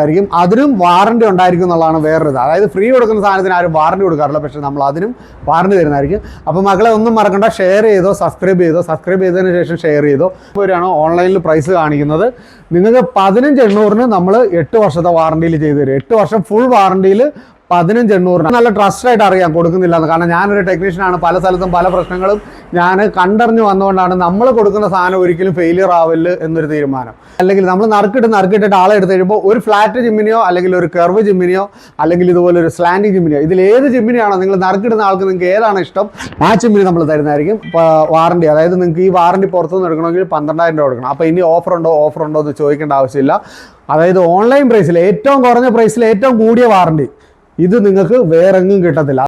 ആയിരിക്കും അതിനും വാറണ്ടി ഉണ്ടായിരിക്കും എന്നുള്ളതാണ് വേറൊരു അതായത് ഫ്രീ കൊടുക്കുന്ന സാധനത്തിന് ആരും വാറണ്ടി കൊടുക്കാറില്ല. പക്ഷെ നമ്മൾ അതിനും വാറണ്ടി തരുന്നതായിരിക്കും. അപ്പോൾ മക്കളെ ഒന്നും മറക്കണ്ട. ഷെയർ ചെയ്തോ സബ്സ്ക്രൈബ് ചെയ്തോ സബ്സ്ക്രൈബ് ചെയ്തതിന് ശേഷം ഷെയർ ചെയ്തോ. ഇവരാണ് ഓൺലൈനിൽ പ്രൈസ് കാണിക്കുന്നത്. നിങ്ങൾക്ക് പതിനഞ്ച് എണ്ണൂറിന് നമ്മൾ എട്ട് വർഷത്തെ വാറണ്ടിയിൽ ചെയ്തു തരും. എട്ട് വർഷം ഫുൾ വാറണ്ടിയിൽ പതിനഞ്ച് എണ്ണൂറിന് നല്ല ട്രസ്റ്റ് ആയിട്ട് അറിയാം കൊടുക്കുന്നില്ല എന്ന്. കാരണം ഞാനൊരു ടെക്നീഷ്യനാണ് പല സ്ഥലത്തും പല പ്രശ്നങ്ങളും ഞാൻ കണ്ടറിഞ്ഞു വന്നുകൊണ്ടാണ് നമ്മൾ കൊടുക്കുന്ന സാധനം ഒരിക്കലും ഫെയിലിയർ ആവില്ല എന്നൊരു തീരുമാനം. അല്ലെങ്കിൽ നമ്മൾ നറുക്കിട്ട് നറുക്കിട്ടിട്ട് ആളെ എടുത്ത് കഴിയുമ്പോൾ ഒരു ഫ്ലാറ്റ് ജിമ്മിനെയോ അല്ലെങ്കിൽ ഒരു കർവ് ജിമ്മിനെയോ അല്ലെങ്കിൽ ഇതുപോലെ ഒരു സ്ലാൻഡിങ് ജിമ്മിനെയോ ഇതിൽ ഏത് ജിമ്മിനെയാണോ നിങ്ങൾ നറുക്കിടുന്ന ആൾക്ക് നിങ്ങൾക്ക് ഏതാണ് ഇഷ്ടം ആ ജിമ്മിന് നമ്മൾ തരുന്നതായിരിക്കും. വാറണ്ടി അതായത് നിങ്ങൾക്ക് ഈ വാറണ്ടി പുറത്തുനിന്ന് എടുക്കണമെങ്കിൽ പന്ത്രണ്ടായിരം രൂപ കൊടുക്കണം. അപ്പോൾ ഇനി ഓഫർ ഉണ്ടോ ഓഫർ ഉണ്ടോ എന്ന് ചോദിക്കേണ്ട ആവശ്യമില്ല. അതായത് ഓൺലൈൻ പ്രൈസിൽ ഏറ്റവും കുറഞ്ഞ പ്രൈസിൽ ഏറ്റവും കൂടിയ വാറണ്ടി ഇത് നിങ്ങൾക്ക് വേറെങ്ങും കിട്ടത്തില്ല.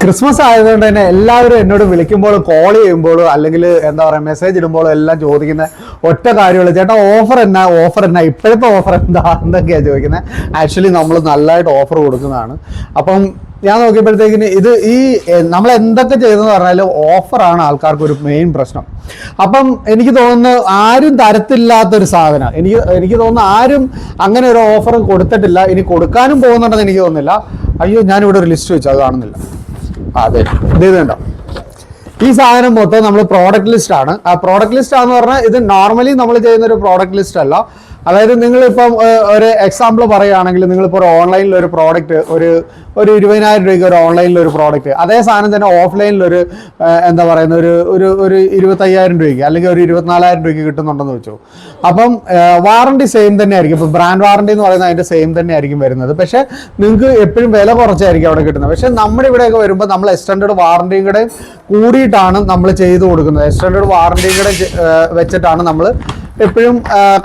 ക്രിസ്മസ് ആയതുകൊണ്ട് തന്നെ എല്ലാവരും എന്നോട് വിളിക്കുമ്പോഴും കോൾ ചെയ്യുമ്പോഴും അല്ലെങ്കിൽ എന്താ പറയുക മെസ്സേജ് ഇടുമ്പോഴും എല്ലാം ചോദിക്കുന്ന ഒറ്റ കാര്യമുള്ളൂ. ചേട്ടാ ഓഫർ എന്നാ? ഓഫർ എന്നാ? ഇപ്പോഴത്തെ ഓഫർ എന്താ? എന്തൊക്കെയാണ് ചോദിക്കുന്നത് ആക്ച്വലി നമ്മൾ നല്ലതായിട്ട് ഓഫർ കൊടുക്കുന്നതാണ്. അപ്പം ഞാൻ നോക്കിയപ്പോഴത്തേക്കിന് ഇത് ഈ നമ്മൾ എന്തൊക്കെ ചെയ്തെന്ന് പറഞ്ഞാൽ ഓഫറാണ് ആൾക്കാർക്ക് ഒരു മെയിൻ പ്രശ്നം. അപ്പം എനിക്ക് തോന്നുന്നു ആരും തരത്തില്ലാത്തൊരു സാധനം. എനിക്ക് എനിക്ക് തോന്നുന്നു ആരും അങ്ങനെ ഒരു ഓഫർ കൊടുത്തിട്ടില്ല. ഇനി കൊടുക്കാനും പോകുന്നുണ്ടെന്ന് എനിക്ക് തോന്നുന്നില്ല. അയ്യോ ഞാനിവിടെ ഒരു ലിസ്റ്റ് വെച്ചു അത് കാണുന്നില്ല. അതെ ഇത് കണ്ടോ? ഈ സാധനം മൊത്തം നമ്മൾ പ്രോഡക്റ്റ് ലിസ്റ്റ് ആണ്. ആ പ്രോഡക്റ്റ് ലിസ്റ്റ് ആണെന്ന് പറഞ്ഞാൽ ഇത് നോർമലി നമ്മൾ ചെയ്യുന്ന ഒരു പ്രോഡക്റ്റ് ലിസ്റ്റ് അല്ല. അതായത് നിങ്ങളിപ്പം ഒരു എക്സാമ്പിൾ പറയുകയാണെങ്കിൽ നിങ്ങളിപ്പോൾ ഒരു ഓൺലൈനിൽ ഒരു പ്രോഡക്റ്റ് ഒരു ഒരു ഇരുപതിനായിരം രൂപയ്ക്ക് ഒരു ഓൺലൈനിൽ ഒരു പ്രോഡക്റ്റ് അതേ സാധനം തന്നെ ഓഫ്ലൈനിൽ ഒരു എന്താ പറയുന്ന ഒരു ഒരു ഒരു ഇരുപത്തയ്യായിരം രൂപയ്ക്ക് അല്ലെങ്കിൽ ഒരു ഇരുപത്തിനാലായിരം രൂപയ്ക്ക് കിട്ടുന്നുണ്ടെന്ന് വെച്ചു. അപ്പം വാറണ്ടി സെയിം തന്നെ ആയിരിക്കും ഇപ്പം ബ്രാൻഡ് വാറണ്ടി എന്ന് പറയുന്നത് അതിന്റെ സെയിം തന്നെ ആയിരിക്കും വരുന്നത്. പക്ഷേ നിങ്ങൾക്ക് എപ്പോഴും വില കുറച്ചായിരിക്കും അവിടെ കിട്ടുന്നത്. പക്ഷേ നമ്മുടെ ഇവിടെയൊക്കെ വരുമ്പോൾ നമ്മൾ എക്സ്റ്റൻഡ് വാറണ്ടിയും കൂടെ കൂടിയിട്ടാണ് നമ്മൾ ചെയ്തു കൊടുക്കുന്നത്. എക്സ്റ്റൻഡ് വാറണ്ടിയും കൂടെ വെച്ചിട്ടാണ് നമ്മൾ എപ്പോഴും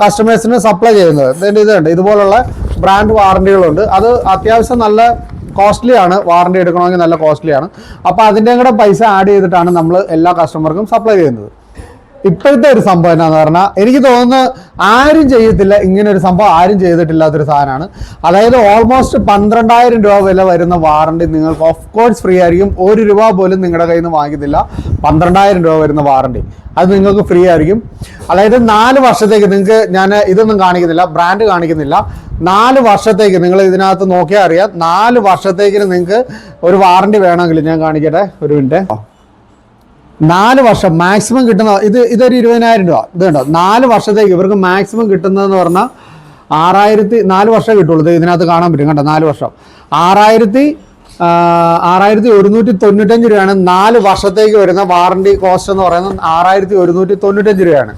കസ്റ്റമേഴ്സിന് സപ്ലൈ ചെയ്യുന്നത്. ഇതിന്റെ ഇതുണ്ട് ഇതുപോലുള്ള ബ്രാൻഡ് വാറണ്ടികളുണ്ട് അത് അത്യാവശ്യം നല്ല കോസ്റ്റ്ലി ആണ്. വാറണ്ടി എടുക്കണമെങ്കിൽ നല്ല കോസ്റ്റ്ലി ആണ്. അപ്പോൾ അതിന്റെയും കൂടെ പൈസ ആഡ് ചെയ്തിട്ടാണ് നമ്മൾ എല്ലാ കസ്റ്റമർക്കും സപ്ലൈ ചെയ്യുന്നത്. ഇപ്പോഴത്തെ ഒരു സംഭവം എന്നാന്ന് പറഞ്ഞാൽ എനിക്ക് തോന്നുന്നു ആരും ചെയ്യത്തില്ല ഇങ്ങനെ ഒരു സംഭവം ആരും ചെയ്തിട്ടില്ലാത്തൊരു സാധനമാണ്. അതായത് ഓൾമോസ്റ്റ് പന്ത്രണ്ടായിരം രൂപ വില വരുന്ന വാറണ്ടി നിങ്ങൾക്ക് ഓഫ് കോഴ്സ് ഫ്രീ ആയിരിക്കും. ഒരു രൂപ പോലും നിങ്ങളുടെ കയ്യിൽ നിന്ന് വാങ്ങിക്കത്തില്ല. പന്ത്രണ്ടായിരം രൂപ വരുന്ന വാറണ്ടി അത് നിങ്ങൾക്ക് ഫ്രീ ആയിരിക്കും. അതായത് നാല് വർഷത്തേക്ക് നിങ്ങൾക്ക് ഞാൻ ഇതൊന്നും കാണിക്കുന്നില്ല ബ്രാൻഡ് കാണിക്കുന്നില്ല. നാല് വർഷത്തേക്ക് നിങ്ങൾ ഇതിനകത്ത് നോക്കിയാൽ അറിയാം. നാല് വർഷത്തേക്കിന് നിങ്ങൾക്ക് ഒരു വാറണ്ടി വേണമെങ്കിൽ ഞാൻ കാണിക്കട്ടെ ഒരു മിനിറ്റ് നാല് വർഷം മാക്സിമം കിട്ടുന്ന ഇത് ഇതൊരു ഇരുപതിനായിരം രൂപ. ഇത് കണ്ടോ? നാല് വർഷത്തേക്ക് ഇവർക്ക് മാക്സിമം കിട്ടുന്നതെന്ന് പറഞ്ഞാൽ ആറായിരത്തി നാല് വർഷം കിട്ടുള്ളൂ. ഇത് ഇതിനകത്ത് കാണാൻ പറ്റും. കണ്ടോ? നാല് വർഷം. ആറായിരത്തി ആറായിരത്തി ഒരുന്നൂറ്റി തൊണ്ണൂറ്റഞ്ച് രൂപയാണ് നാല് വർഷത്തേക്ക് വരുന്ന വാറണ്ടി കോസ്റ്റ് എന്ന് പറയുന്നത് ആറായിരത്തി ഒരുന്നൂറ്റി തൊണ്ണൂറ്റഞ്ച് രൂപയാണ്.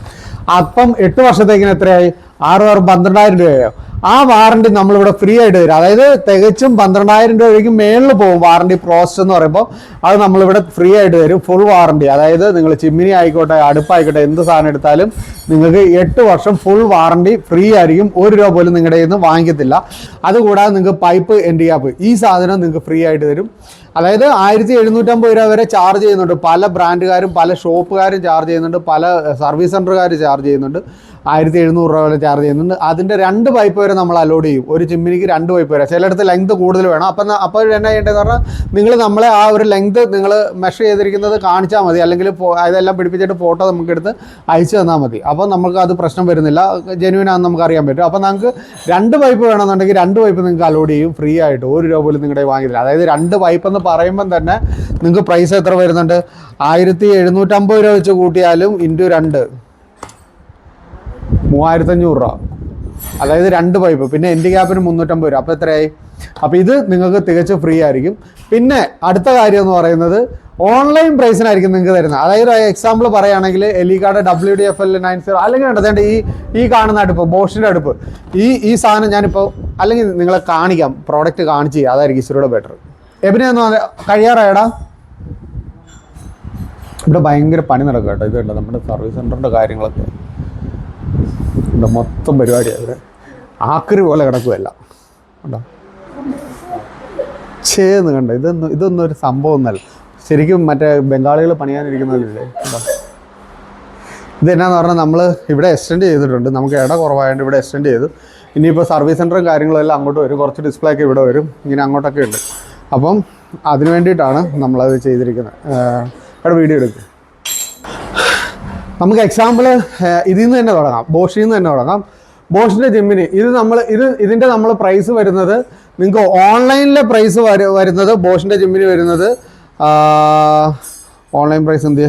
അപ്പം എട്ട് വർഷത്തേക്കിന് എത്രയായി? ആറ് പന്ത്രണ്ടായിരം രൂപയായോ? ആ വാറണ്ടി നമ്മളിവിടെ ഫ്രീ ആയിട്ട് തരും. അതായത് തികച്ചും പന്ത്രണ്ടായിരം രൂപയ്ക്ക് മേളിൽ പോകും വാറണ്ടി പ്രോസസ് എന്ന് പറയുമ്പോൾ. അത് നമ്മളിവിടെ ഫ്രീ ആയിട്ട് തരും. ഫുൾ വാറണ്ടി അതായത് നിങ്ങൾ ചിമ്മിനി ആയിക്കോട്ടെ അടുപ്പായിക്കോട്ടെ എന്ത് സാധനം എടുത്താലും നിങ്ങൾക്ക് എട്ട് വർഷം ഫുൾ വാറണ്ടി ഫ്രീ ആയിരിക്കും. ഒരു രൂപ പോലും നിങ്ങളുടെ നിന്ന് വാങ്ങിക്കത്തില്ല. അതുകൂടാതെ നിങ്ങൾക്ക് പൈപ്പ് എൻഡ് ചെയ്യാപ്പ് ഈ സാധനം നിങ്ങൾക്ക് ഫ്രീ ആയിട്ട് തരും. അതായത് ആയിരത്തി എഴുന്നൂറ്റമ്പത് രൂപ വരെ ചാർജ് ചെയ്യുന്നുണ്ട്. പല ബ്രാൻഡുകാരും പല ഷോപ്പുകാരും ചാർജ് ചെയ്യുന്നുണ്ട്. പല സർവീസ് സെന്ററുകാർ ചാർജ് ചെയ്യുന്നുണ്ട്. ആയിരത്തി എഴുന്നൂറ് രൂപ വരെ ചാർജ് ചെയ്യുന്നുണ്ട്. അതിന്റെ രണ്ട് പൈപ്പ് വരെ നമ്മൾ അലോഡ് ചെയ്യും. ഒരു ചിമ്മിനിക്ക് രണ്ട് പൈപ്പ് വരെ. ചിലയിടത്ത് ലെങ്ത് കൂടുതൽ വേണം. അപ്പം അപ്പോൾ എന്നാ ചെയ്യേണ്ടതെന്ന് പറഞ്ഞാൽ നിങ്ങൾ നമ്മളെ ആ ഒരു ലെങ്ത് നിങ്ങൾ മെഷർ ചെയ്തിരിക്കുന്നത് കാണിച്ചാൽ മതി. അല്ലെങ്കിൽ അതെല്ലാം പിടിപ്പിച്ചിട്ട് ഫോട്ടോ നമുക്കെടുത്ത് അയച്ചു തന്നാൽ മതി. അപ്പോൾ നമുക്ക് അത് പ്രശ്നം വരുന്നില്ല. ജെനുവിൻ ആണെന്ന് നമുക്ക് അറിയാൻ പറ്റും. അപ്പോൾ നമുക്ക് രണ്ട് പൈപ്പ് വേണമെന്നുണ്ടെങ്കിൽ രണ്ട് പൈപ്പ് നിങ്ങൾക്ക് അലോഡ് ചെയ്യും. ഫ്രീ ആയിട്ട്. ഒരു രൂപ പോലും നിങ്ങളുടെ വാങ്ങിയില്ല അതായത് രണ്ട് പൈപ്പ് എന്ന് പറയുമ്പം തന്നെ നിങ്ങൾക്ക് പ്രൈസ് എത്ര വരുന്നുണ്ട്? ആയിരത്തി എഴുന്നൂറ്റമ്പത് രൂപ വെച്ച് കൂട്ടിയാലും ഇന്റു രണ്ട്. മൂവായിരത്തഞ്ഞൂറ് രൂപ. അതായത് രണ്ട് പൈപ്പ് പിന്നെ എന്റെ ക്യാപ്പിന് മുന്നൂറ്റമ്പത് രൂപ. അപ്പോൾ എത്രയായി? അപ്പോൾ ഇത് നിങ്ങൾക്ക് തികച്ചും ഫ്രീ ആയിരിക്കും. പിന്നെ അടുത്ത കാര്യം എന്ന് പറയുന്നത് ഓൺലൈൻ പ്രൈസിനായിരിക്കും നിങ്ങൾക്ക് തരുന്നത്. അതായത് എക്സാമ്പിൾ പറയുകയാണെങ്കിൽ എലിക്കാട് W D F L nine zero അല്ലെങ്കിൽ കണ്ടതേണ്ട ഈ ഈ കാണുന്ന അടുപ്പ് ബോഷിന്റെ അടുപ്പ്. ഈ ഈ സാധനം ഞാനിപ്പോൾ അല്ലെങ്കിൽ നിങ്ങളെ കാണിക്കാം. പ്രോഡക്റ്റ് കാണിച്ച് അതായിരിക്കും ഇച്ചിരൂടെ ബെറ്റർ എബിനെയൊന്നും കഴിയാറായടാ. ഇവിടെ ഭയങ്കര പണി നടക്കുക കേട്ടോ. ഇത് നമ്മുടെ സർവീസ് സെന്ററിന്റെ കാര്യങ്ങളൊക്കെ. ഇവിടെ മൊത്തം പരിപാടിയാണ് ഇവിടെ. ആക്രി പോലെ കിടക്കുകയല്ല കേട്ടോ ചേന്ന് കണ്ടോ? ഇതൊന്നും ഇതൊന്നും ഒരു സംഭവം ഒന്നല്ല ശരിക്കും മറ്റേ ബംഗാളികൾ പണിയാനിരിക്കുന്നതല്ലേ ഇതെന്നാന്ന് പറഞ്ഞാൽ നമ്മൾ ഇവിടെ എക്സ്റ്റെൻഡ് ചെയ്തിട്ടുണ്ട്. നമുക്ക് ഇട കുറവായതുകൊണ്ട് ഇവിടെ എക്സ്റ്റെൻഡ് ചെയ്തു. ഇനിയിപ്പോൾ സർവീസ് സെന്ററും കാര്യങ്ങളും എല്ലാം അങ്ങോട്ട് വരും. കുറച്ച് ഡിസ്പ്ലേ ഒക്കെ ഇവിടെ വരും. ഇങ്ങനെ അങ്ങോട്ടൊക്കെ ഉണ്ട്. അപ്പം അതിന് വേണ്ടിയിട്ടാണ് നമ്മളത് ചെയ്തിരിക്കുന്നത്. ഇവിടെ വീഡിയോ എടുക്കും. നമുക്ക് എക്സാമ്പിൾ ഇതിൽ നിന്ന് തന്നെ തുടങ്ങാം. ബോഷിൽ നിന്ന് തന്നെ തുടങ്ങാം. ബോഷിന്റെ ജിമ്മിന് ഇത് നമ്മൾ ഇത് ഇതിന്റെ നമ്മൾ പ്രൈസ് വരുന്നത് നിങ്ങൾക്ക് ഓൺലൈനിലെ പ്രൈസ് വരുന്നത് ബോഷിന്റെ ജിമ്മിന് വരുന്നത് ഓൺലൈൻ പ്രൈസ് എന്ത്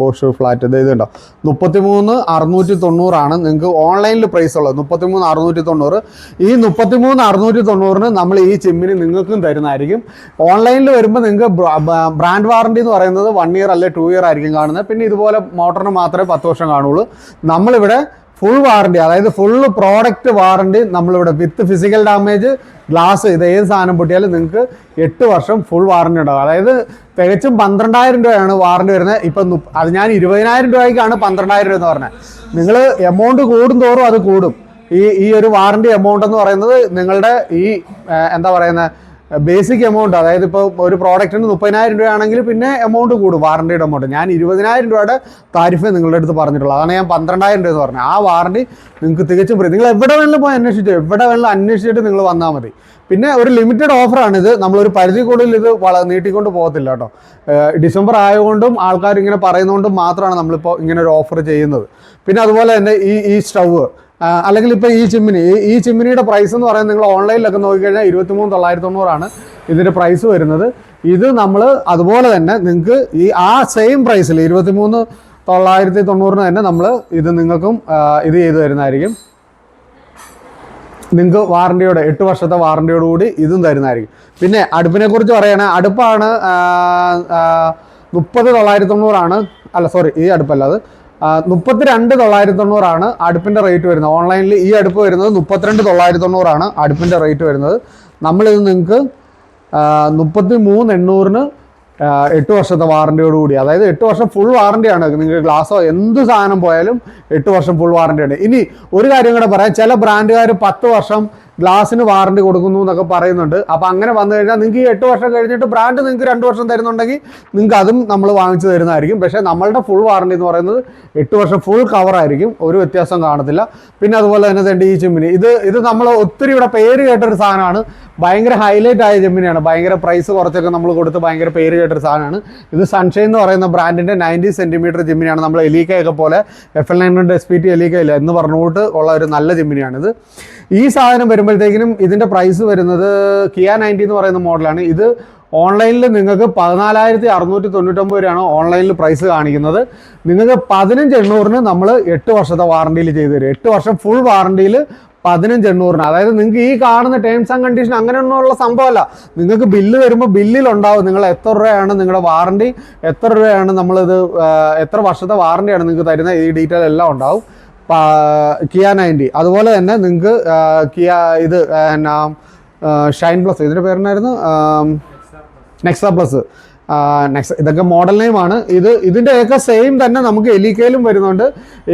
ബോഷ് ഫ്ലാറ്റ് ഇത് ഇതുണ്ടോ? മുപ്പത്തി മൂന്ന് അറുന്നൂറ്റി തൊണ്ണൂറാണ് നിങ്ങൾക്ക് ഓൺലൈനിൽ പ്രൈസ് ഉള്ളത്. മുപ്പത്തി മൂന്ന് അറുന്നൂറ്റി തൊണ്ണൂറ് ഈ മുപ്പത്തി മൂന്ന് അറുന്നൂറ്റി തൊണ്ണൂറിന് നമ്മൾ ഈ ചിമ്മിന് നിങ്ങൾക്കും തരുന്നതായിരിക്കും. ഓൺലൈനിൽ വരുമ്പോൾ നിങ്ങൾക്ക് ബ്രാൻഡ് വാറണ്ടി എന്ന് പറയുന്നത് വൺ ഇയർ അല്ലെ ടു ഇയർ ആയിരിക്കും കാണുന്നത്. പിന്നെ ഇതുപോലെ മോട്ടറിന് മാത്രമേ പത്ത് വർഷം കാണുള്ളൂ. നമ്മളിവിടെ ഫുൾ വാറണ്ടി അതായത് ഫുൾ പ്രോഡക്റ്റ് വാറണ്ടി നമ്മളിവിടെ വിത്ത് ഫിസിക്കൽ ഡാമേജ് ഗ്ലാസ് ഇത് ഏത് സാധനം പൊട്ടിയാലും നിങ്ങൾക്ക് എട്ട് വർഷം ഫുൾ വാറണ്ടി ഉണ്ടാവും. അതായത് തികച്ചും പന്ത്രണ്ടായിരം രൂപയാണ് വാറണ്ടി വരുന്നത്. ഇപ്പം അത് ഞാൻ ഇരുപതിനായിരം രൂപയ്ക്കാണ് പന്ത്രണ്ടായിരം രൂപ എന്ന് പറഞ്ഞത്. നിങ്ങൾ എമൗണ്ട് കൂടും തോറും അത് കൂടും. ഈ ഈ ഒരു വാറണ്ടി എമൗണ്ട് എന്ന് പറയുന്നത് നിങ്ങളുടെ ഈ എന്താ പറയുന്നത് ബേസിക് എമൗണ്ട് അതായത് ഇപ്പോൾ ഒരു പ്രോഡക്റ്റിന് മുപ്പതിനായിരം രൂപയാണെങ്കിൽ പിന്നെ എമൗണ്ട് കൂടും വാറണ്ടിയുടെ എമൗണ്ട് ഞാൻ ഇരുപതിനായിരം രൂപയുടെ താരിഫ് നിങ്ങളുടെ അടുത്ത് പറഞ്ഞിട്ടുള്ളൂ. അതാണ് ഞാൻ പന്ത്രണ്ടായിരം രൂപ എന്ന് പറഞ്ഞത്. ആ വാറണ്ടി നിങ്ങൾക്ക് തികച്ചും ഫ്രീ നിങ്ങൾ എവിടെ വേണമെങ്കിലും പോയി അന്വേഷിച്ചു. എവിടെ വേണമെങ്കിലും അന്വേഷിച്ചിട്ട് നിങ്ങൾ വന്നാൽ മതി. പിന്നെ ഒരു ലിമിറ്റഡ് ഓഫറാണ് ഇത്. നമ്മളൊരു പരിധി കൂടുതൽ ഇത് വള നീട്ടിക്കൊണ്ട് പോകത്തില്ല കേട്ടോ. ഡിസംബർ ആയതുകൊണ്ടും ആൾക്കാർ ഇങ്ങനെ പറയുന്നതുകൊണ്ടും മാത്രമാണ് നമ്മളിപ്പോൾ ഇങ്ങനെ ഒരു ഓഫർ ചെയ്യുന്നത്. പിന്നെ അതുപോലെ തന്നെ ഈ ഈ സ്റ്റൗവ്. അല്ലെങ്കിൽ ഇപ്പോൾ ഈ ചിമ്മിനി ഈ- ചിമ്മിനിയുടെ പ്രൈസ് എന്ന് പറയുന്നത് നിങ്ങൾ ഓൺലൈനിലൊക്കെ നോക്കിക്കഴിഞ്ഞാൽ ഇരുപത്തിമൂന്ന് തൊള്ളായിരത്തി തൊണ്ണൂറാണ് ഇതിന്റെ പ്രൈസ് വരുന്നത്. ഇത് നമ്മൾ അതുപോലെ തന്നെ നിങ്ങൾക്ക് ഈ ആ സെയിം പ്രൈസിൽ ഇരുപത്തിമൂന്ന് തൊള്ളായിരത്തി തൊണ്ണൂറിന് തന്നെ നമ്മൾ ഇത് നിങ്ങൾക്കും ഇത് ചെയ്തു തരുന്നതായിരിക്കും. നിങ്ങൾക്ക് വാറണ്ടിയോടെ എട്ട് വർഷത്തെ വാറണ്ടിയോട് കൂടി ഇതും തരുന്നതായിരിക്കും. പിന്നെ അടുപ്പിനെ കുറിച്ച് പറയുകയാണെങ്കിൽ അടുപ്പാണ് മുപ്പത് തൊള്ളായിരത്തി തൊണ്ണൂറാണ് അല്ല സോറി ഈ അടുപ്പല്ല അത്. മുപ്പത്തി രണ്ട് തൊള്ളായിരത്തി തൊണ്ണൂറാണ് അടുപ്പിന്റെ റേറ്റ് വരുന്നത്. ഓൺലൈനിൽ ഈ അടുപ്പ് വരുന്നത് മുപ്പത്തിരണ്ട് തൊള്ളായിരത്തി തൊണ്ണൂറാണ് അടുപ്പിന്റെ റേറ്റ് വരുന്നത്. നമ്മളിത് നിങ്ങൾക്ക് മുപ്പത്തി മൂന്ന് എണ്ണൂറിന് എട്ട് വർഷത്തെ വാറണ്ടിയോട് കൂടി അതായത് എട്ട് വർഷം ഫുൾ വാറന്റിയാണ് നിങ്ങൾക്ക് ഗ്ലാസ്സോ എന്ത് സാധനം പോയാലും എട്ട് വർഷം ഫുൾ വാറന്റിയാണ് ഇനി ഒരു കാര്യം കൂടെ പറയാം. ചില ബ്രാൻഡുകാർ പത്ത് വർഷം ഗ്ലാസ്സിന് വാറണ്ടി കൊടുക്കുന്നു എന്നൊക്കെ പറയുന്നുണ്ട്. അപ്പോൾ അങ്ങനെ വന്നു കഴിഞ്ഞാൽ നിങ്ങൾക്ക് ഈ എട്ട് വർഷം കഴിഞ്ഞിട്ട് ബ്രാൻഡ് നിങ്ങൾക്ക് രണ്ട് വർഷം തരുന്നുണ്ടെങ്കിൽ നിങ്ങൾക്ക് അതും നമ്മൾ വാങ്ങിച്ചു തരുന്നതായിരിക്കും. പക്ഷേ നമ്മളുടെ ഫുൾ വാറണ്ടി എന്ന് പറയുന്നത് എട്ട് വർഷം ഫുൾ കവർ ആയിരിക്കും. ഒരു വ്യത്യാസം കാണത്തില്ല. പിന്നെ അതുപോലെ തന്നെ തന്നെ ഈ ചിമ്മിനി. ഇത് ഇത് നമ്മൾ ഒത്തിരി ഇവിടെ പേര് കേട്ടൊരു സാധനമാണ്. ഭയങ്കര ഹൈലൈറ്റ് ആയ ചെമ്മിനിയാണ്. ഭയങ്കര പ്രൈസ് കുറച്ചൊക്കെ നമ്മൾ കൊടുത്ത് ഭയങ്കര പേര് കേട്ടൊരു സാധനമാണ്. ഇത് സൺഷൈൻ എന്ന് പറയുന്ന ബ്രാൻഡിന്റെ നയന്റി സെന്റിമീറ്റർ ജിമ്മിനിയാണ് നമ്മൾ എലീക്കയൊക്കെ പോലെ F L nine hundred S P T Elica ഇല്ല എന്ന് പറഞ്ഞുകൊണ്ട് ഉള്ള ഒരു നല്ല ജിമ്മിനിയാണിത് ഈ സാധനം വരുമ്പോഴത്തേക്കിനും ഇതിന്റെ പ്രൈസ് വരുന്നത് കിയ നയന്റി എന്ന് പറയുന്ന മോഡലാണ് ഇത് ഓൺലൈനിൽ നിങ്ങൾക്ക് പതിനാലായിരത്തി അറുന്നൂറ്റി തൊണ്ണൂറ്റൊമ്പത് രൂപയാണ് ഓൺലൈനിൽ പ്രൈസ് കാണിക്കുന്നത്. നിങ്ങൾക്ക് പതിനഞ്ച് എണ്ണൂറിന് നമ്മൾ എട്ട് വർഷത്തെ വാറണ്ടിയിൽ ചെയ്തു തരും. എട്ട് വർഷം ഫുൾ വാറണ്ടിയിൽ പതിനഞ്ച് എണ്ണൂറിന്. അതായത് നിങ്ങൾക്ക് ഈ കാണുന്ന ടേംസ് ആൻഡ് കണ്ടീഷൻ അങ്ങനെയൊന്നുമുള്ള സംഭവമല്ല. നിങ്ങൾക്ക് ബില്ല് വരുമ്പോൾ ബില്ലിൽ ഉണ്ടാവും നിങ്ങൾ എത്ര രൂപയാണ് നിങ്ങളുടെ വാറണ്ടി എത്ര രൂപയാണ് നമ്മളിത് എത്ര വർഷത്തെ വാറണ്ടിയാണ് നിങ്ങൾക്ക് തരുന്നത് ഈ ഡീറ്റെയിൽ എല്ലാം ഉണ്ടാവും. Kia ninety. അതുപോലെ തന്നെ നിങ്ങൾക്ക് കിയ ഇത് എന്നാ ഷൈൻ പ്ലസ്. ഇതിന്റെ പേരെന്നായിരുന്നു? നെക്സ പ്ലസ്. നെക്സ ഇതൊക്കെ മോഡൽ നെയിമാണ്. ഇത് ഇതിന്റെയൊക്കെ സെയിം തന്നെ നമുക്ക് എലിക്കയിലും വരുന്നുണ്ട്.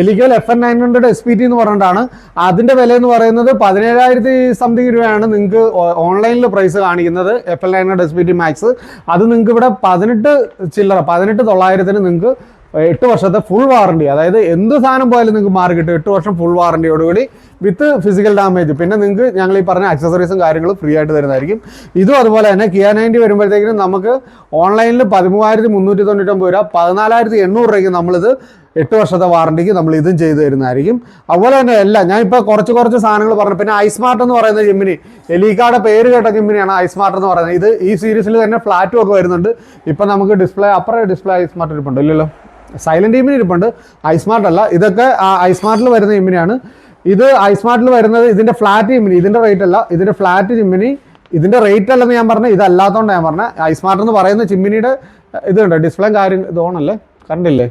എലിക്കയിൽ F N nine hundred S P T എന്ന് പറഞ്ഞിട്ടാണ്. അതിന്റെ വില എന്ന് പറയുന്നത് പതിനേഴായിരത്തി സംതിങ് രൂപയാണ് നിങ്ങൾക്ക് ഓൺലൈനിൽ പ്രൈസ് കാണിക്കുന്നത് F L nine hundred S P T max. അത് നിങ്ങൾക്ക് ഇവിടെ പതിനെട്ട് ചില്ലറ പതിനെട്ട് തൊള്ളായിരത്തിന് നിങ്ങൾക്ക് എട്ട് വർഷത്തെ ഫുൾ വാറണ്ടി അതായത് എന്ത് സാധനം പോയാലും നിങ്ങൾക്ക് മാറി കിട്ടും. എട്ട് വർഷം ഫുൾ വാറണ്ടിയോടുകൂടി വിത്ത് ഫിസിക്കൽ ഡാമേജ് പിന്നെ നിങ്ങൾക്ക് ഞങ്ങൾ ഈ പറഞ്ഞ അക്സസറീസും കാര്യങ്ങളും ഫ്രീ ആയിട്ട് തരുന്നതായിരിക്കും. ഇതും അതുപോലെ തന്നെ കിയ നയന്റി വരുമ്പോഴത്തേക്കിനും നമുക്ക് ഓൺലൈനിൽ പതിമൂവായിരത്തി മുന്നൂറ്റി തൊണ്ണൂറ്റൊമ്പത് രൂപ പതിനാലായിരത്തി എണ്ണൂറ് രൂപയ്ക്ക് നമ്മളിത് എട്ട് വർഷത്തെ വാറണ്ടിക്ക് നമ്മൾ ഇതും ചെയ്തു തരുന്നതായിരിക്കും. അതുപോലെ തന്നെ എല്ലാം ഞാൻ ഇപ്പോൾ കുറച്ച് കുറച്ച് സാധനങ്ങൾ പറഞ്ഞു. പിന്നെ ഐസ്മാർട്ട് എന്ന് പറയുന്ന ജിമ്മിനി എലീക്കാടെ പേര് കേട്ട ജിമ്മിനിയാണ് ഐസ്മാർട്ട് എന്ന് പറയുന്നത്. ഇത് ഈ സീരീസിൽ തന്നെ ഫ്ലാറ്റും ഒക്കെ വരുന്നുണ്ട്. ഇപ്പം നമുക്ക് ഡിസ്പ്ലേ അപ്പുറം ഡിസ്പ്ലേ ഐസ്മാർട്ട് ഇരിപ്പുണ്ട് ഇല്ലല്ലോ? സൈലന്റ് ടീമിന് ഇരിപ്പുണ്ട്. ഐസ്മാർട്ട് അല്ല. ഇതൊക്കെ ഐസ്മാർട്ടിൽ വരുന്ന ജിമ്മിനിയാണ് ഇത് ഐസ്മാർട്ടിൽ വരുന്നത് ഇതിന്റെ ഫ്ലാറ്റ് ജിമ്മിനി ഇതിന്റെ റേറ്റ് അല്ല. ഇതിന്റെ ഫ്ലാറ്റ് ചിമ്മിനി ഇതിന്റെ റേറ്റ് അല്ലെന്ന് ഞാൻ പറഞ്ഞത് ഇതല്ലാത്തതുകൊണ്ട് ഞാൻ പറഞ്ഞത് ഐസ്മാർട്ട് എന്ന് പറയുന്ന ചിമ്മിനിയുടെ ഇതുണ്ട്. ഡിസ്പ്ലേ കാര്യം ഇത് ഓണല്ലേ കണ്ടില്ലേ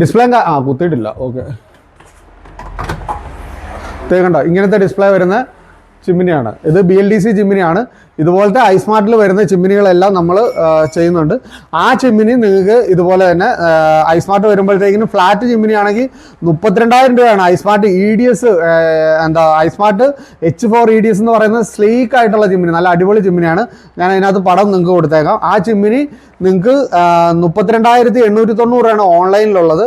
ഡിസ്പ്ലേ ആ കുത്തിയിട്ടില്ല. ഓക്കെ കണ്ടോ ഇങ്ങനത്തെ ഡിസ്പ്ലേ വരുന്ന ചിമ്മിനിയാണ്. ഇത് ബി എൽ ഡി സി ചിമ്മിനിയാണ്. ഇതുപോലത്തെ ഐസ്മാർട്ടിൽ വരുന്ന ചിമ്മിനികളെല്ലാം നമ്മൾ ചെയ്യുന്നുണ്ട്. ആ ചിമ്മിനി നിങ്ങൾക്ക് ഇതുപോലെ തന്നെ ഐസ്മാർട്ട് വരുമ്പോഴത്തേക്കിനും ഫ്ലാറ്റ് ചിമ്മിനി ആണെങ്കിൽ മുപ്പത്തിരണ്ടായിരം രൂപയാണ്. ഐസ്മാർട്ട് ഇ ഡി എസ് എന്താ ismart H four E D S എന്ന് പറയുന്നത് സ്ലീക്ക് ആയിട്ടുള്ള ചിമ്മിനി നല്ല അടിപൊളി ചിമ്മിനിയാണ്. ഞാൻ അതിനകത്ത് പടം നിങ്ങൾക്ക് കൊടുത്തേക്കാം. ആ ചിമ്മിനി നിങ്ങൾക്ക് മുപ്പത്തിരണ്ടായിരത്തി എണ്ണൂറ്റി തൊണ്ണൂറാണ് ഓൺലൈനിലുള്ളത്.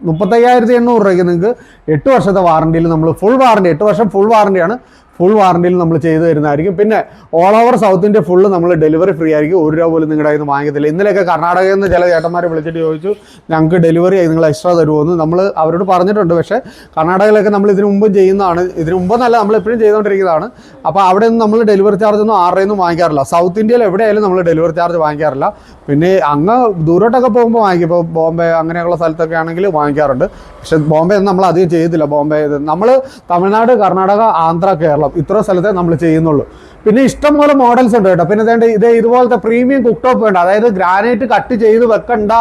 മുപ്പത്തയ്യായിരത്തി എണ്ണൂറ് രൂപയ്ക്ക് നിങ്ങൾക്ക് എട്ട് വർഷത്തെ വാറണ്ടിയിൽ നമ്മൾ ഫുൾ വാറണ്ടി എട്ട് വർഷം ഫുൾ വാറണ്ടിയാണ് ഫുൾ വാറണ്ടിയിൽ നമ്മൾ ചെയ്തു തരുന്നതായിരിക്കും. പിന്നെ all over south India full നമ്മൾ ഡെലിവറി ഫ്രീ ആയിരിക്കും. ഒരു രൂപ പോലും നിങ്ങളുടെ നിന്ന് വാങ്ങിക്കത്തില്ല. ഇന്നലെയൊക്കെ കർണാടകയിൽ നിന്ന് ചില ചേട്ടന്മാരെ വിളിച്ചിട്ട് ചോദിച്ചു ഞങ്ങൾക്ക് ഡെലിവറി നിങ്ങൾ എക്സ്ട്രാ തരുമോയെന്ന് നമ്മൾ അവരോട് പറഞ്ഞിട്ടുണ്ട്. പക്ഷേ കർണാടകയിലൊക്കെ നമ്മൾ ഇതിനു മുമ്പും ചെയ്യുന്നതാണ്. ഇതിനു മുമ്പെന്നല്ല നമ്മൾ എപ്പോഴും ചെയ്തുകൊണ്ടിരിക്കുന്നതാണ്. അപ്പോൾ അവിടെ നിന്ന് നമ്മൾ ഡെലിവറി ചാർജ് ഒന്നും ആരുടെ ഒന്നും വാങ്ങിക്കാറില്ല. സൗത്ത് ഇന്ത്യയിൽ എവിടെയായാലും നമ്മൾ ഡെലിവറി ചാർജ് വാങ്ങിക്കാറില്ല. പിന്നെ അങ്ങ് ദൂരോട്ടൊക്കെ പോകുമ്പോൾ വാങ്ങിക്കും. ഇപ്പോൾ ബോംബെ അങ്ങനെയുള്ള സ്ഥലത്തൊക്കെ ആണെങ്കിൽ വാങ്ങിക്കാറുണ്ട്. പക്ഷേ ബോംബെ നമ്മൾ അധികം ചെയ്തില്ല. ബോംബെ നമ്മൾ തമിഴ്നാട് കർണാടക ആന്ധ്ര കേരളം ഇത്ര സ്ഥലത്തെ നമ്മൾ ചെയ്യുന്നുള്ളൂ. പിന്നെ ഇഷ്ടംപോലെ മോഡൽസ് ഉണ്ട് കേട്ടോ. പിന്നെ ഇതേണ്ട ഇതേ ഇതുപോലത്തെ പ്രീമിയം കുക്ക് ടോപ്പ് വേണ്ട. അതായത് ഗ്രാനൈറ്റ് കട്ട് ചെയ്ത് വെക്കണ്ട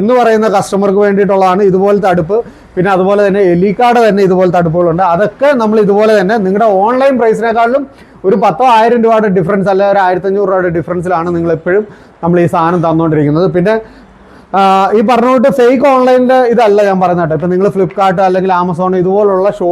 എന്ന് പറയുന്ന കസ്റ്റമർക്ക് വേണ്ടിയിട്ടുള്ളതാണ് ഇതുപോലത്തെ അടുപ്പ്. പിന്നെ അതുപോലെ തന്നെ എലിക്കാട് തന്നെ ഇതുപോലത്തെ അടുപ്പുകളുണ്ട്. അതൊക്കെ നമ്മൾ ഇതുപോലെ തന്നെ നിങ്ങളുടെ ഓൺലൈൻ പ്രൈസിനേക്കാളും ഒരു പത്തോ ആയിരം രൂപയുടെ ഡിഫറൻസ് അല്ലെങ്കിൽ ഒരു ആയിരത്തഞ്ഞൂറ് രൂപയുടെ ഡിഫറൻസിലാണ് നിങ്ങൾ എപ്പോഴും നമ്മൾ ഈ സാധനം തന്നുകൊണ്ടിരിക്കുന്നത് പിന്നെ ഈ പറഞ്ഞുകൊണ്ട് ഫേക്ക് ഓൺലൈനിന്റെ ഇതല്ല ഞാൻ പറയുന്നത് ഇപ്പൊ നിങ്ങൾ ഫ്ലിപ്കാർട്ട് അല്ലെങ്കിൽ ആമസോൺ ഇതുപോലുള്ള ഷോ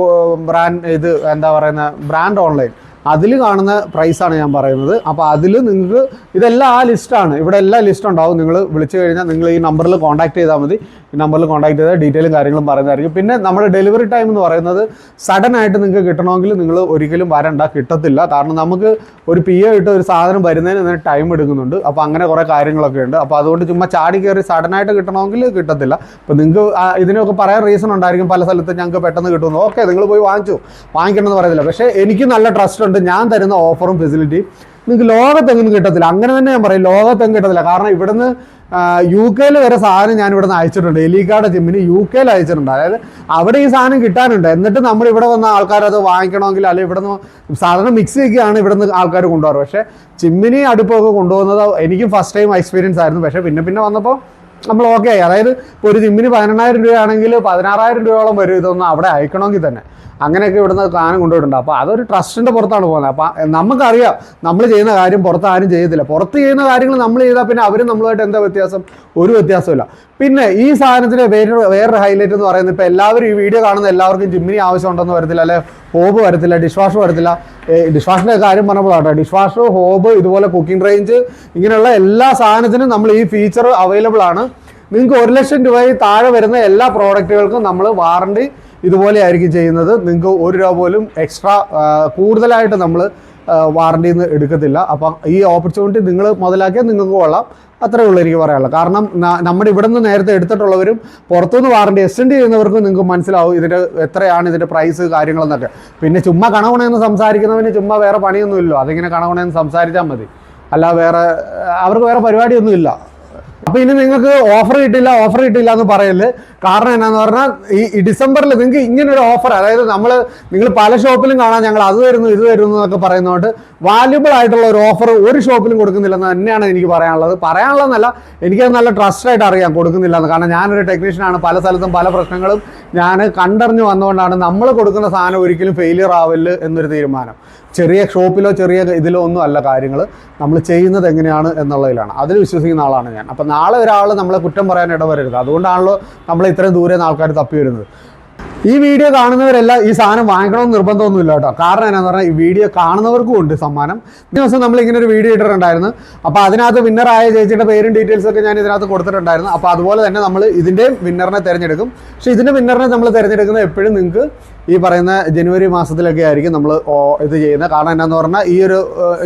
ബ്രാൻഡ് ഇത് എന്താ പറയുന്ന ബ്രാൻഡ് ഓൺലൈൻ അതിൽ കാണുന്ന പ്രൈസാണ് ഞാൻ പറയുന്നത്. അപ്പോൾ അതിൽ നിങ്ങൾക്ക് ഇതെല്ലാം ആ ലിസ്റ്റാണ് ഇവിടെ എല്ലാ ലിസ്റ്റ് ഉണ്ടാവും. നിങ്ങൾ വിളിച്ചു കഴിഞ്ഞാൽ നിങ്ങൾ ഈ നമ്പറിൽ കോൺടാക്ട് ചെയ്താൽ മതി. നമ്പറിൽ കോൺടാക്ട് ചെയ്താൽ ഡീറ്റെയിലും കാര്യങ്ങളും പറയുന്നതായിരിക്കും. പിന്നെ നമ്മുടെ ഡെലിവറി ടൈം എന്ന് പറയുന്നത് സഡൻ ആയിട്ട് നിങ്ങൾക്ക് കിട്ടണമെങ്കിൽ നിങ്ങൾ ഒരിക്കലും വരണ്ട കിട്ടത്തില്ല. കാരണം നമുക്ക് ഒരു പി ഒ ഇട്ട് ഒരു സാധനം വരുന്നതിന് തന്നെ ടൈം എടുക്കുന്നുണ്ട്. അപ്പോൾ അങ്ങനെ കുറേ കാര്യങ്ങളൊക്കെ ഉണ്ട്. അപ്പോൾ അതുകൊണ്ട് ചുമ്മാ ചാടി കയറി സഡനായിട്ട് കിട്ടണമെങ്കിൽ കിട്ടത്തില്ല. അപ്പോൾ നിങ്ങൾക്ക് ഇതിനൊക്കെ പറയാൻ റീസൺ ഉണ്ടായിരിക്കും. പല സ്ഥലത്ത് ഞങ്ങൾക്ക് പെട്ടെന്ന് കിട്ടുന്നു ഓക്കെ നിങ്ങൾ പോയി വാങ്ങിച്ചു. വാങ്ങിക്കണം എന്ന് പറയത്തില്ല. പക്ഷേ എനിക്ക് നല്ല ട്രസ്റ്റ് ഉണ്ട്. ഞാൻ തരുന്ന ഓഫറും ഫെസിലിറ്റിയും നിങ്ങൾക്ക് ലോകത്തെങ്ങും കിട്ടത്തില്ല. അങ്ങനെ തന്നെ ഞാൻ പറയും. ലോകത്തെങ്ങും കിട്ടത്തില്ല. കാരണം ഇവിടുന്ന് യു കെയിൽ വരെ സാധനം ഞാൻ നിന്ന് അയച്ചിട്ടുണ്ട് എലിക്കാട് ജിമ്മിന് യു കെയിൽ അയച്ചിട്ടുണ്ട്. അതായത് അവിടെ ഈ സാധനം കിട്ടാനുണ്ട്. എന്നിട്ട് നമ്മൾ ഇവിടെ വന്ന ആൾക്കാർ അത് വാങ്ങിക്കണമെങ്കിൽ അല്ലെങ്കിൽ ഇവിടെ നിന്ന് സാധനം മിക്സ് ചെയ്യുകയാണ് ഇവിടെ നിന്ന് ആൾക്കാർ കൊണ്ടുപോകാറ്. പക്ഷേ ചിമ്മിനി അടുപ്പൊക്കെ കൊണ്ടുപോകുന്നത് എനിക്കും ഫസ്റ്റ് ടൈം എക്സ്പീരിയൻസ് ആയിരുന്നു. പക്ഷേ പിന്നെ പിന്നെ വന്നപ്പോൾ നമ്മൾ ഓക്കെ ആയി. അതായത് ഇപ്പോൾ ഒരു ജിമ്മിന് പതിനെണ്ണായിരം രൂപയാണെങ്കിൽ പതിനാറായിരം രൂപയോളം വരും ഇതൊന്നും അവിടെ അയക്കണമെങ്കിൽ തന്നെ. അങ്ങനെയൊക്കെ ഇവിടുന്ന് സാധനം കൊണ്ടുപോയിട്ടുണ്ട് അപ്പോൾ അതൊരു ട്രസ്റ്റിന്റെ പുറത്താണ് പോകുന്നത്. അപ്പോൾ നമുക്കറിയാം നമ്മൾ ചെയ്യുന്ന കാര്യം പുറത്ത് ആരും ചെയ്യത്തില്ല. പുറത്ത് ചെയ്യുന്ന കാര്യങ്ങൾ നമ്മൾ ചെയ്താൽ പിന്നെ അവരും നമ്മളുമായിട്ട് എന്താ വ്യത്യാസം? ഒരു വ്യത്യാസമില്ല പിന്നെ ഈ സാധനത്തിന് വേറെ വേറൊരു ഹൈലൈറ്റ് എന്ന് പറയുന്നത് ഇപ്പോൾ എല്ലാവരും ഈ വീഡിയോ കാണുന്ന എല്ലാവർക്കും ജിമ്മിനി ആവശ്യമുണ്ടെന്ന് വരത്തില്ല അല്ലെ? ഹോബ് വരത്തില്ല ഡിഷ് വാഷ് വരത്തില്ല ഡിഷ് വാഷിന്റെ കാര്യം പറഞ്ഞപ്പോഴാട്ടോ ഡിഷ് വാഷ് ഹോബ് ഇതുപോലെ കുക്കിംഗ് റേഞ്ച് ഇങ്ങനെയുള്ള എല്ലാ സാധനത്തിനും നമ്മൾ ഈ ഫീച്ചർ അവൈലബിൾ ആണ്. നിങ്ങൾക്ക് ഒരു ലക്ഷം രൂപയിൽ താഴെ വരുന്ന എല്ലാ പ്രോഡക്റ്റുകൾക്കും നമ്മൾ വാറണ്ടി ഇതുപോലെ ആയിരിക്കും ചെയ്യുന്നത്. നിങ്ങൾക്ക് ഒരു രൂപ പോലും എക്സ്ട്രാ കൂടുതലായിട്ട് നമ്മൾ വാറണ്ടിയിൽ നിന്ന് എടുക്കത്തില്ല. അപ്പം ഈ ഓപ്പർച്യൂണിറ്റി നിങ്ങൾ മുതലാക്കിയാൽ നിങ്ങൾക്ക് കൊള്ളാം. അത്രേ ഉള്ളൂ എനിക്ക് പറയാനുള്ളത്. കാരണം നമ്മുടെ ഇവിടെ നിന്ന് നേരത്തെ എടുത്തിട്ടുള്ളവരും പുറത്തുനിന്ന് വാറണ്ടി എക്സ്റ്റെൻഡ് ചെയ്യുന്നവർക്കും നിങ്ങൾക്ക് മനസ്സിലാവും ഇതിന്റെ എത്രയാണ് ഇതിന്റെ പ്രൈസ് കാര്യങ്ങളെന്നൊക്കെ. പിന്നെ ചുമ്മാ കണകുണയെന്ന് സംസാരിക്കുന്നവന് ചുമ്മാ വേറെ പണിയൊന്നുമില്ലല്ലോ. അതിങ്ങനെ കണകുണയെന്ന് സംസാരിച്ചാൽ മതി. അല്ല വേറെ അവർക്ക് വേറെ പരിപാടിയൊന്നുമില്ല. അപ്പൊ ഇനി നിങ്ങൾക്ക് ഓഫർ കിട്ടില്ല ഓഫർ കിട്ടില്ല എന്ന് പറയൽ. കാരണം എന്നാന്ന് പറഞ്ഞാൽ ഈ ഡിസംബറിൽ നിങ്ങൾക്ക് ഇങ്ങനെ ഒരു ഓഫർ അതായത് നമ്മൾ നിങ്ങൾ പല ഷോപ്പിലും കാണാൻ ഞങ്ങൾ അത് തരുന്നു ഇത് തരുന്നു എന്നൊക്കെ പറയുന്നതുകൊണ്ട് വാല്യുബിൾ ആയിട്ടുള്ള ഒരു ഓഫർ ഒരു ഷോപ്പിലും കൊടുക്കുന്നില്ലെന്ന് തന്നെയാണ് എനിക്ക് പറയാനുള്ളത്. പറയാനുള്ളതെന്നല്ല എനിക്കത് നല്ല ട്രസ്റ്റ് ആയിട്ട് അറിയാം കൊടുക്കുന്നില്ല എന്ന് കാരണം ഞാനൊരു ടെക്നീഷ്യനാണ് പല സ്ഥലത്തും പല പ്രശ്നങ്ങളും ഞാൻ കണ്ടറിഞ്ഞു വന്നുകൊണ്ടാണ് നമ്മൾ കൊടുക്കുന്ന സാധനം ഒരിക്കലും ഫെയിലിയർ ആവില്ല എന്നൊരു തീരുമാനം. ചെറിയ ഷോപ്പിലോ ചെറിയ ഇതിലോ ഒന്നും അല്ല കാര്യങ്ങൾ നമ്മൾ ചെയ്യുന്നത് എങ്ങനെയാണ് എന്നുള്ളതിലാണ്. അതിൽ വിശ്വസിക്കുന്ന ആളാണ് ഞാൻ. അപ്പം നാളെ ഒരാൾ നമ്മളെ കുറ്റം പറയാൻ ഇടവരരുത്. അതുകൊണ്ടാണല്ലോ നമ്മൾ ഇത്രയും ദൂരെ ആൾക്കാർ തപ്പി വരുന്നത്. ഈ വീഡിയോ കാണുന്നവരെല്ലാം ഈ സാധനം വാങ്ങിക്കണമെന്ന് നിർബന്ധമൊന്നുമില്ല കേട്ടോ. കാരണം എന്നാന്ന് പറഞ്ഞാൽ ഈ വീഡിയോ കാണുന്നവർക്കും ഉണ്ട് സമ്മാനം. ദിവസം നമ്മൾ ഇങ്ങനെ ഒരു വീഡിയോ ഇട്ടിട്ടുണ്ടായിരുന്നു. അപ്പോൾ അതിനകത്ത് വിന്നറായ ചേച്ചിയുടെ പേരും ഡീറ്റെയിൽസ് ഒക്കെ ഞാൻ ഇതിനകത്ത് കൊടുത്തിട്ടുണ്ടായിരുന്നു. അപ്പോൾ അതുപോലെ തന്നെ നമ്മൾ ഇതിന്റെയും വിന്നറിനെ തിരഞ്ഞെടുക്കും. പക്ഷേ ഇതിന്റെ വിന്നറിനെ നമ്മൾ തിരഞ്ഞെടുക്കുന്നത് എപ്പോഴും നിങ്ങൾക്ക് ഈ പറയുന്ന ജനുവരി മാസത്തിലൊക്കെ ആയിരിക്കും നമ്മൾ ഇത് ചെയ്യുന്നത്. കാരണം എന്നാന്ന് പറഞ്ഞാൽ ഈ ഒരു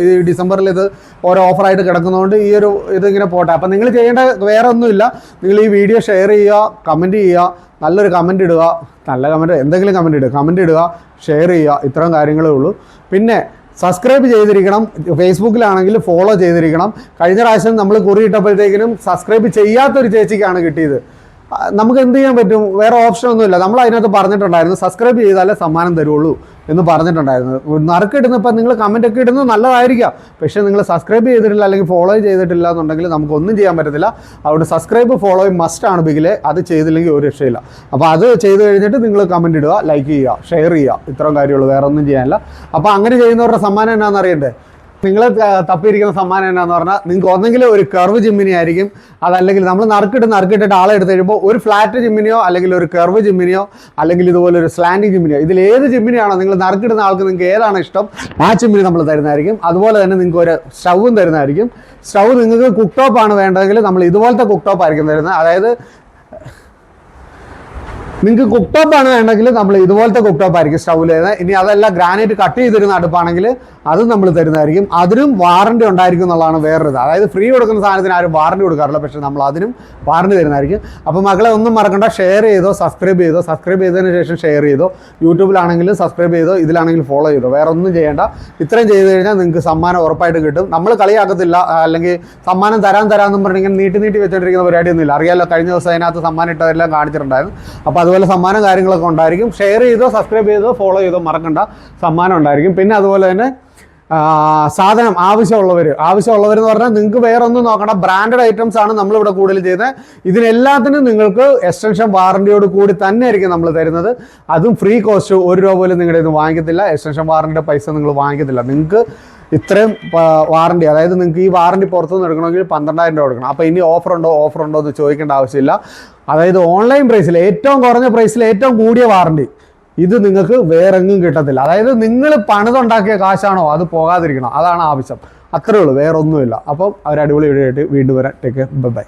ഈ ഡിസംബറിൽ ഇത് ഓരോ ഓഫറായിട്ട് കിടക്കുന്നതുകൊണ്ട് ഈ ഒരു ഇതിങ്ങനെ പോട്ടെ. അപ്പം നിങ്ങൾ ചെയ്യേണ്ട വേറെ ഒന്നുമില്ല. നിങ്ങൾ ഈ വീഡിയോ ഷെയർ ചെയ്യുക കമന്റ് ചെയ്യുക നല്ലൊരു കമന്റ് ഇടുക. നല്ല കമന്റ് എന്തെങ്കിലും കമന്റ് ഇടുക. കമന്റ് ഇടുക ഷെയർ ചെയ്യുക. ഇത്രയും കാര്യങ്ങളേ ഉള്ളൂ. പിന്നെ സബ്സ്ക്രൈബ് ചെയ്തിരിക്കണം. ഫേസ്ബുക്കിലാണെങ്കിൽ ഫോളോ ചെയ്തിരിക്കണം. കഴിഞ്ഞ പ്രാവശ്യം നമ്മൾ കുറി ഇട്ടപ്പോഴത്തേക്കിനും സബ്സ്ക്രൈബ് ചെയ്യാത്തൊരു ചേച്ചിക്കാണ് കിട്ടിയത്. നമുക്ക് എന്ത് ചെയ്യാൻ പറ്റും? വേറെ ഓപ്ഷൻ ഒന്നുമില്ല. നമ്മൾ അതിനകത്ത് പറഞ്ഞിട്ടുണ്ടായിരുന്നു സബ്സ്ക്രൈബ് ചെയ്താലേ സമ്മാനം തരുള്ളൂ എന്ന് പറഞ്ഞിട്ടുണ്ടായിരുന്നു. നറുക്കിടുന്ന ഇപ്പം നിങ്ങൾ കമന്റ് ഒക്കെ ഇടുന്നത് നല്ലതായിരിക്കാം. പക്ഷേ നിങ്ങൾ സബ്സ്ക്രൈബ് ചെയ്തിട്ടില്ല അല്ലെങ്കിൽ ഫോളോ ചെയ്തിട്ടില്ല എന്നുണ്ടെങ്കിൽ നമുക്ക് ഒന്നും ചെയ്യാൻ പറ്റത്തില്ല. അതുകൊണ്ട് സബ്സ്ക്രൈബ് ഫോളോ മസ്റ്റ് ആണ് ബിഗിലെ. അത് ചെയ്തില്ലെങ്കിൽ ഒരു രക്ഷയില്ല. അപ്പോൾ അത് ചെയ്ത് കഴിഞ്ഞിട്ട് നിങ്ങൾ കമന്റ് ഇടുക ലൈക്ക് ചെയ്യുക ഷെയർ ചെയ്യുക. ഇത്രയും കാര്യമുള്ളൂ വേറെ ഒന്നും ചെയ്യാനില്ല. അപ്പോൾ അങ്ങനെ ചെയ്യുന്നവരുടെ സമ്മാനം എന്നാണെന്ന് അറിയണ്ടേ? നിങ്ങൾ തപ്പിയിരിക്കുന്ന സമ്മാനം എന്നാന്ന് പറഞ്ഞാൽ നിങ്ങൾക്ക് ഒന്നെങ്കിലും ഒരു കർവ് ജിമ്മിനി ആയിരിക്കും. അതല്ലെങ്കിൽ നമ്മൾ നറുക്കിട്ട് നറുക്കിട്ടിട്ട് ആളെ എടുത്ത് കഴിയുമ്പോൾ ഒരു ഫ്ലാറ്റ് ജിമ്മിനിയോ അല്ലെങ്കിൽ ഒരു കർവ് ജിമ്മിനിയോ അല്ലെങ്കിൽ ഇതുപോലെ ഒരു സ്ലാൻഡിങ് ജിമ്മിനിയോ. ഇതിൽ ഏത് ജിമ്മിനിയാണോ നിങ്ങൾ നറുക്കിടുന്ന ആൾക്ക് നിങ്ങൾക്ക് ഏതാണ് ഇഷ്ടം ആ ജിമ്മിനി നമ്മൾ തരുന്നതായിരിക്കും. അതുപോലെ തന്നെ നിങ്ങൾക്ക് ഒരു സ്റ്റൗവും തരുന്നതായിരിക്കും. സ്റ്റൗ നിങ്ങൾക്ക് കുക്ക് ടോപ്പ് ആണ് വേണ്ടതെങ്കിൽ നമ്മൾ ഇതുപോലത്തെ കുക്ക് ടോപ്പ് ആയിരിക്കും തരുന്നത്. അതായത് നിങ്ങൾക്ക് കുക്ക് ടോപ്പ് ആണ് വേണമെങ്കിൽ നമ്മൾ ഇതുപോലത്തെ കുക്ക് ടോപ്പ് ആയിരിക്കും സ്റ്റൗവിൽ ഇനി അതെല്ലാം ഗ്രാനൈറ്റ് കട്ട് ചെയ്തിരുന്ന അടുപ്പാണെങ്കിൽ അതും നമ്മൾ തരുന്നതായിരിക്കും. അതിനും വാറണ്ടി ഉണ്ടായിരിക്കും എന്നുള്ളതാണ് വേറൊരു അതായത് ഫ്രീ കൊടുക്കുന്ന സാധനത്തിന് ആരും വാറണ്ടി കൊടുക്കാറില്ല. പക്ഷേ നമ്മൾ അതിനും വാറണ്ടി തരുന്നതായിരിക്കും. അപ്പോൾ മക്കളെ ഒന്നും മറക്കണ്ട. ഷെയർ ചെയ്തോ സബ്സ്ക്രൈബ് ചെയ്തോ സബ്സ്ക്രൈബ് ചെയ്തതിന് ശേഷം ഷെയർ ചെയ്തോ യൂട്യൂബിലാണെങ്കിലും സബ്സ്ക്രൈബ് ചെയ്തോ ഇതിലാണെങ്കിലും ഫോളോ ചെയ്തോ. വേറെ ഒന്നും ചെയ്യേണ്ട. ഇത്രയും ചെയ്തു കഴിഞ്ഞാൽ നിങ്ങൾക്ക് സമ്മാനം ഉറപ്പായിട്ട് കിട്ടും. നമ്മൾ കളിയാക്കത്തില്ല. അല്ലെങ്കിൽ സമ്മാനം തരാൻ തരാമെന്നും പറഞ്ഞ് നീട്ടി നീട്ടി വെച്ചോണ്ടിരിക്കുന്ന പരിപാടിയൊന്നുമില്ല. അറിയാലോ കഴിഞ്ഞ ദിവസം അതിനകത്ത് സമ്മാനം ഇട്ടതെല്ലാം കാണിച്ചിട്ടുണ്ടായിരുന്നു. അപ്പോൾ അതുപോലെ സമ്മാനം കാര്യങ്ങളൊക്കെ ഉണ്ടായിരിക്കും. ഷെയർ ചെയ്തോ സബ്സ്ക്രൈബ് ചെയ്തോ ഫോളോ ചെയ്തോ മറക്കണ്ട. സമ്മാനം ഉണ്ടായിരിക്കും. പിന്നെ അതുപോലെ തന്നെ സാധനം ആവശ്യമുള്ളവർ ആവശ്യമുള്ളവർ എന്ന് പറഞ്ഞാൽ നിങ്ങൾക്ക് വേറെ ഒന്നും നോക്കണ്ട. ബ്രാൻഡഡ് ഐറ്റംസ് ആണ് നമ്മളിവിടെ കൂടുതൽ ചെയ്യുന്നത്. ഇതിനെല്ലാത്തിനും നിങ്ങൾക്ക് എക്സ്റ്റൻഷൻ വാറണ്ടിയോട് കൂടി തന്നെ ആയിരിക്കും നമ്മൾ തരുന്നത്. അതും ഫ്രീ കോസ്റ്റ് ഒരു രൂപ പോലും നിങ്ങളുടെ ഇത് വാങ്ങിക്കത്തില്ല. എക്സ്റ്റൻഷൻ വാറണ്ടിയുടെ പൈസ നിങ്ങൾ വാങ്ങിക്കത്തില്ല. നിങ്ങൾക്ക് ഇത്രയും വാറണ്ടി അതായത് നിങ്ങൾക്ക് ഈ വാറണ്ടി പുറത്തുനിന്ന് എടുക്കണമെങ്കിൽ പന്ത്രണ്ടായിരം രൂപ കൊടുക്കണം. അപ്പോൾ ഇനി ഓഫർ ഉണ്ടോ ഓഫർ ഉണ്ടോ എന്ന് ചോദിക്കേണ്ട ആവശ്യമില്ല. അതായത് ഓൺലൈൻ പ്രൈസിൽ ഏറ്റവും കുറഞ്ഞ പ്രൈസിൽ ഏറ്റവും കൂടിയ വാറണ്ടി ഇത് നിങ്ങൾക്ക് വേറെങ്ങും കിട്ടത്തില്ല. അതായത് നിങ്ങൾ പണിതുണ്ടാക്കിയ കാശാണോ? അത് പോകാതിരിക്കണം. അതാണ് ആവശ്യം. അത്രേ ഉള്ളൂ. വേറൊന്നുമില്ല. അപ്പം അവർ അടിപൊളി വീഡിയോ ആയിട്ട് വീണ്ടും വരാം. Take by